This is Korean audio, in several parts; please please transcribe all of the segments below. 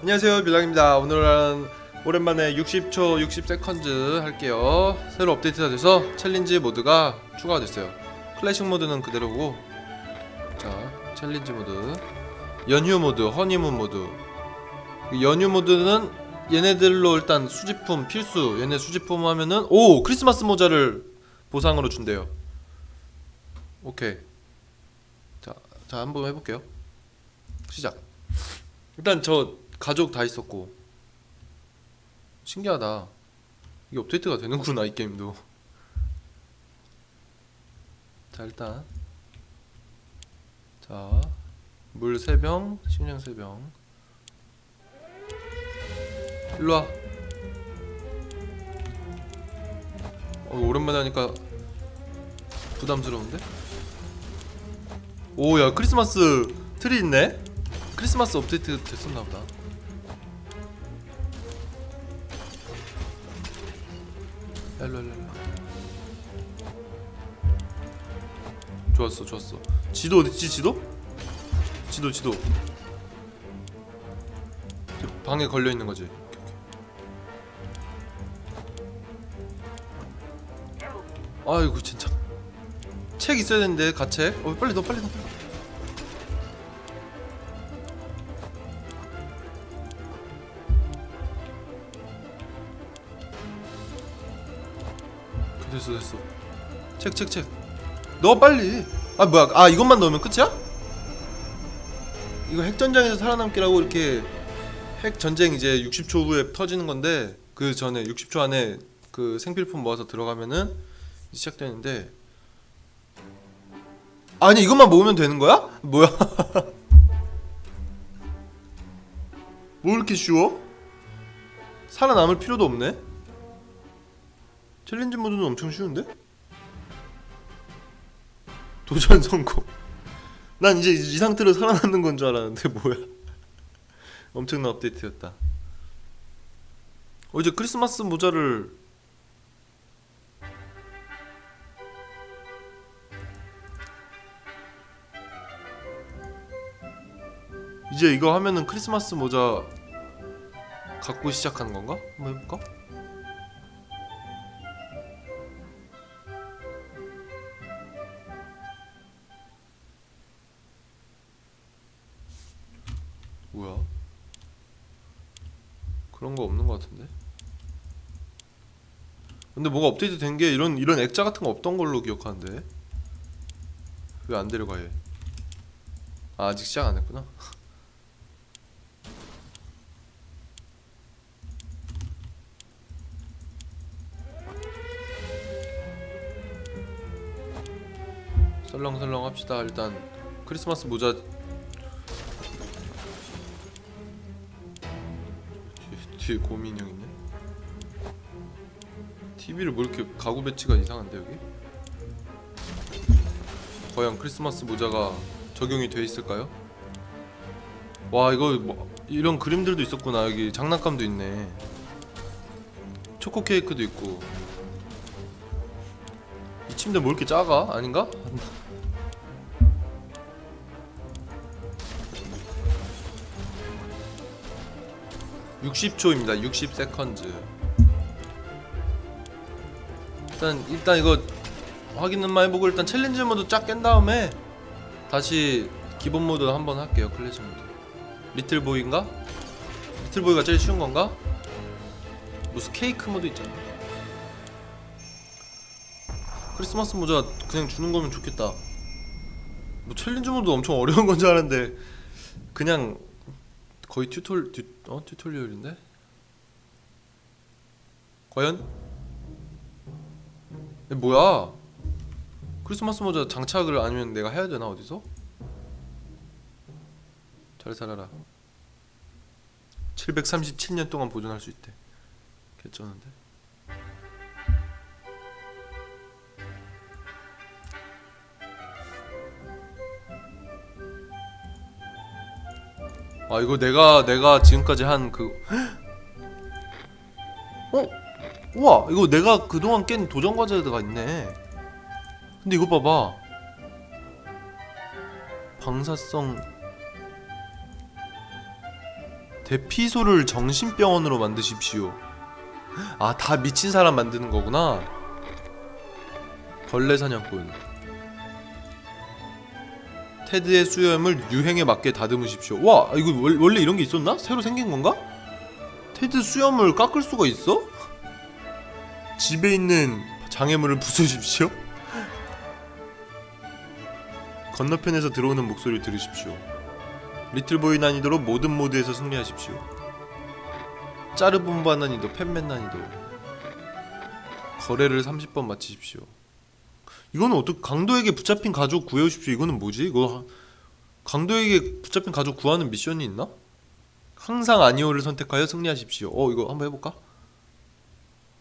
안녕하세요 빌랑입니다. 오늘은 오랜만에 60초 60세컨즈 할게요. 새로 업데이트가 돼서 챌린지 모드가 추가가 됐어요. 클래식 모드는 그대로고 자 챌린지 모드. 연휴 모드 허니문 모드. 그 연휴 모드는 얘네들로 일단 수집품 필수. 얘네 수집품 하면은 오 크리스마스 모자를 보상으로 준대요. 오케이. 자, 자 한번 해볼게요. 시작. 일단 저 가족 다 있었고 신기하다 이게 업데이트가 되는구나 이 게임도 자 일단 자물 3병 식량 3병 일로와 어, 오랜만에 하니까 부담스러운데? 오 야 크리스마스 트리 있네? 크리스마스 업데이트 됐었나 보다. 일로 일로 일로. 좋았어 좋았어. 지도 어딨지 지도? 지도 지도. 저 방에 걸려 있는 거지. 아이고 진짜. 책 있어야 되는데 가책. 어 빨리 넣어 빨리 넣어. 됐어. 됐어 책 책 책 넣어 빨리. 아 뭐야. 아 이것만 넣으면 끝이야? 이거 핵전장에서 살아남기라고 이렇게 핵전쟁 이제 60초 후에 터지는 건데 그 전에 60초 안에 그 생필품 모아서 들어가면은 시작되는데. 아니 이것만 모으면 되는 거야? 뭐야? 뭐 이렇게 쉬워? 살아남을 필요도 없네 챌린지 모드는 엄청 쉬운데? 도전 성공. 난 이제 이 상태로 살아남는 건 줄 알았는데 뭐야? 엄청난 업데이트였다. 어 이제 크리스마스 모자를 이제 이거 하면은 크리스마스 모자 갖고 시작하는 건가? 한번 해볼까? 근데 뭐가 업데이트 된 게 이런 이런 액자 같은 거 없던 걸로 기억하는데 왜 안 데려가 얘? 아, 아직 시작 안 했구나. 설렁설렁 합시다. 일단 크리스마스 모자 뒤에, 뒤에 고민 형 있네. TV를 뭐 이렇게 가구 배치가 이상한데 여기? 과연 크리스마스 모자가 적용이 돼 있을까요? 와 이거 뭐 이런 그림들도 있었구나 여기 장난감도 있네. 초코 케이크도 있고. 이 침대 뭐 이렇게 작아? 아닌가? 60초입니다. 60세컨즈. 일단 일단 이거 확인만 해보고 일단 챌린지 모드 쫙 깬 다음에 다시 기본 모드 한번 할게요. 클래식 모드. 리틀 보이인가? 리틀 보이가 제일 쉬운 건가? 무슨 케이크 모드 있잖아. 크리스마스 모자 그냥 주는 거면 좋겠다. 뭐 챌린지 모드 엄청 어려운 건 줄 알았는데 그냥 거의 튜토 튜, 어 튜토리얼인데? 과연? 에, 뭐야? 크리스마스 모자 장착을 아니면 내가 해야 되나 어디서? 잘 살아라. 737년 동안 보존할 수 있대. 개쩌는데. 아 이거 내가 내가 지금까지 한그 어? 우와 이거 내가 그동안 깬 도전 과제가 있네 근데 이거 봐봐 방사성 대피소를 정신병원으로 만드십시오. 아, 다 미친 사람 만드는 거구나. 벌레 사냥꾼. 테드의 수염을 유행에 맞게 다듬으십시오. 와, 이거 월- 원래 이런 게 있었나? 새로 생긴 건가? 테드 수염을 깎을 수가 있어? 집에 있는 장애물을 부수십시오. 건너편에서 들어오는 목소리를 들으십시오. 리틀보이 난이도로 모든 모드에서 승리하십시오. 짜르본바 난이도, 팬맨 난이도. 거래를 30번 마치십시오. 이거는 어떻게 강도에게 붙잡힌 가족 구해오십시오. 이거는 뭐지? 이거 하- 강도에게 붙잡힌 가족 구하는 미션이 있나? 항상 아니오를 선택하여 승리하십시오. 어 이거 한번 해볼까?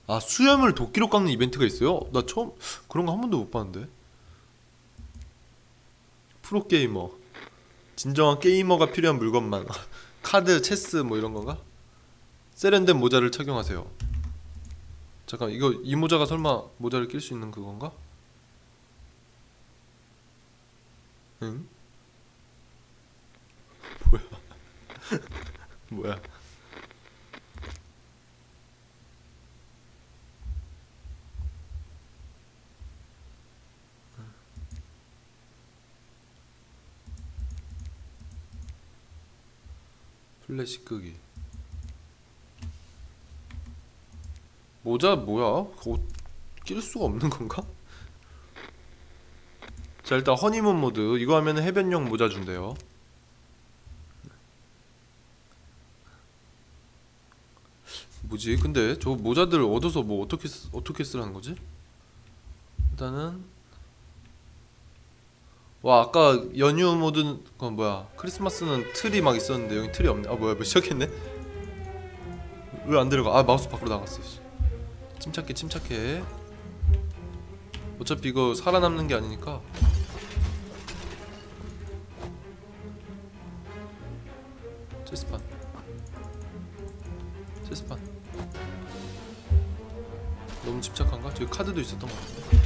아 수염을 도끼로 깎는 이벤트가 있어요? 나 처음 그런 거 한 번도 못 봤는데. 프로 게이머 진정한 게이머가 필요한 물건만 카드, 체스 뭐 이런 건가? 세련된 모자를 착용하세요. 잠깐 이거 이 모자가 설마 모자를 낄 수 있는 그건가? 응? 뭐야? 뭐야? 플래시 끄기 모자 뭐야? 그거 낄 수가 없는 건가? 자 일단 허니문 모드 이거 하면 해변용 모자 준대요 뭐지 근데 저 모자들 얻어서 뭐 어떻게 쓰, 어떻게 쓰라는 거지? 일단은 와 아까 연휴 모드 건 뭐야? 크리스마스는 틀이 막 있었는데 여기 틀이 없네. 아 뭐야 뭐 시작했네? 왜 안 들어가? 아 마우스 밖으로 나갔어 씨. 침착해 침착해. 어차피 이거 살아남는 게 아니니까. 체스판. 체스판. 너무 집착한가? 저기 카드도 있었던 것 같은데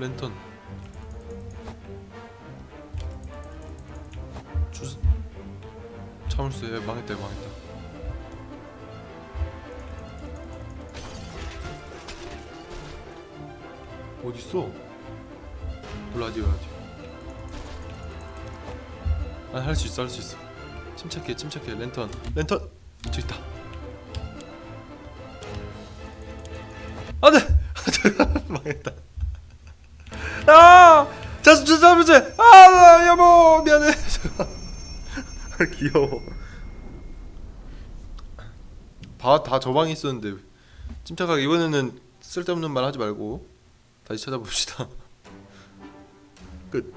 랜턴. 주스 참을수 해 망했다 망했다. 어딨어? 라디오 라디오 아할 수 있어 할 수 있어. 침착해 침착해 랜턴. 랜턴! 저기 있다. 안돼! 망했다 잡으지 아 여보 미안해 귀여워 봐다 저 방에 있었는데 침착하게 이번에는 쓸데없는 말 하지 말고 다시 찾아봅시다 끝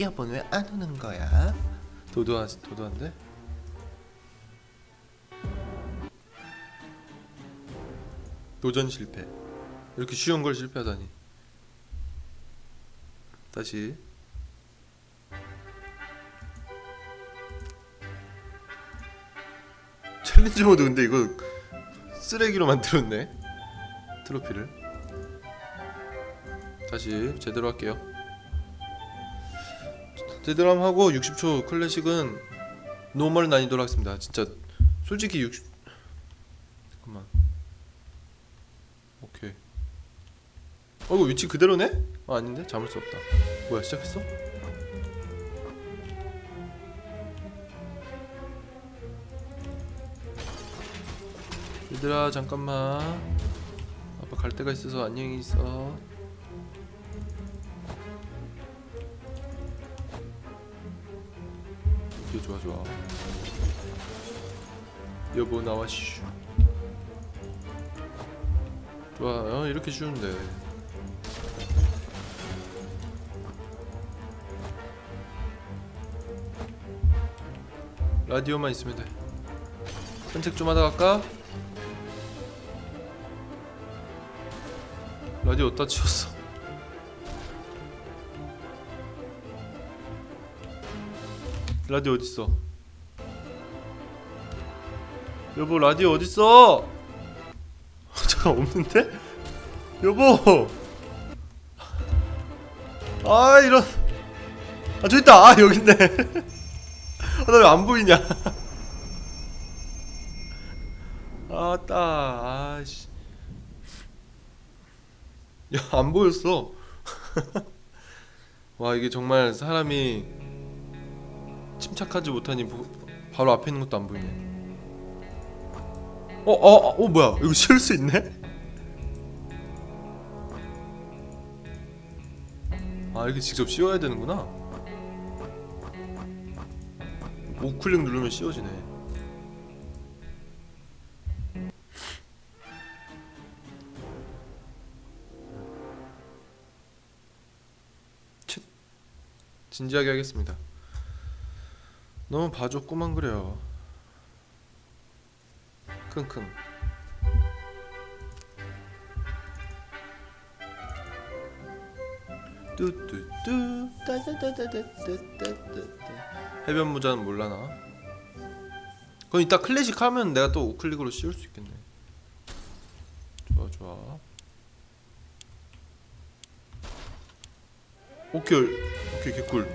여보는 왜안 오는 거야? 도도하 도도한데? 도전 실패. 이렇게 쉬운 걸 실패하다니. 다시. 챌린지 모드 근데 이거 쓰레기로 만들었네. 트로피를. 다시 제대로 할게요. 제대로 한번 하고 60초 클래식은 노멀 난이도로 하겠습니다. 진짜 솔직히 60 잠깐만. 오케이. 어 이거 위치 그대로네? 아 아닌데 잡을 수 없다. 뭐야 시작했어? 얘들아 잠깐만. 아빠 갈 데가 있어서 안녕히 있어. 오케이 좋아 좋아. 여보 나와 슈. 좋아 어, 이렇게 쉬운데. 라디오만 있으면 돼. 산책 좀 하다 갈까? 라디오 어디다 치웠어? 라디오 어딨어? 여보 라디오 어딨어? 잠깐 없는데? 여보 아 이런 아 저기 있다 아아 나 왜 안 보이냐? 아따 아씨. 야안 보였어. 와 이게 정말 사람이 침착하지 못하니 보- 바로 앞에 있는 것도 안 보이네. 어, 어, 어, 어 뭐야? 이거 씌울 수 있네? 아 이렇게 직접 씌워야 되는구나 우클릭 누르면 씌워지네. 칫. 진지하게 하겠습니다. 너무 봐줬구만 그래요. 킁킁. 뚜뚜뚜. 따따따따따따따 해변 모자는 몰라나? 그럼 이따 클래식 하면 내가 또 우클릭으로 씌울 수 있겠네. 좋아 좋아. 오케이 오케이 개꿀.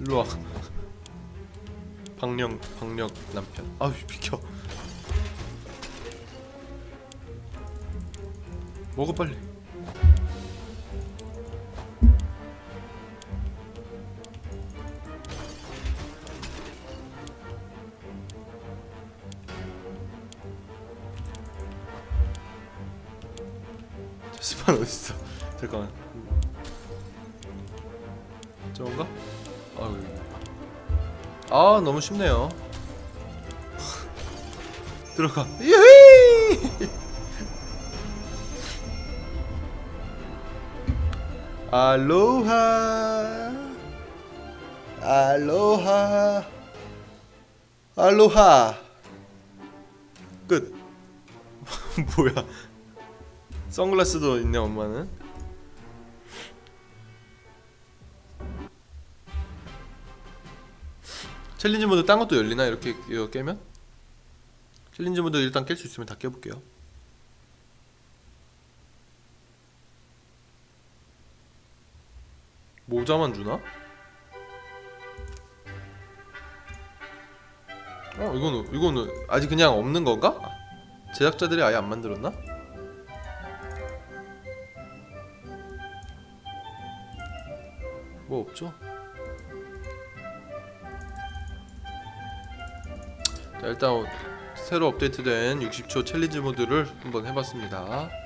일로 와. 박령 박력 남편. 아유 비켜. 먹어 빨리. 스판 어딨어? 잠깐만. 저건가? 아. 아 너무 쉽네요. 들어가. 예헤이! 알로하 알로하 알로하 끝. 뭐야? 선글라스도 있네 엄마는. 챌린지 모드 딴 것도 열리나? 이렇게 이거 깨면? 챌린지 모드 일단 깰 수 있으면 다 깨볼게요 모자만 주나? 어 이거는 이거는 아직 그냥 없는 건가? 제작자들이 아예 안 만들었나? 뭐 없죠? 자 일단 새로 업데이트된 60초 챌린지 모드를 한번 해봤습니다.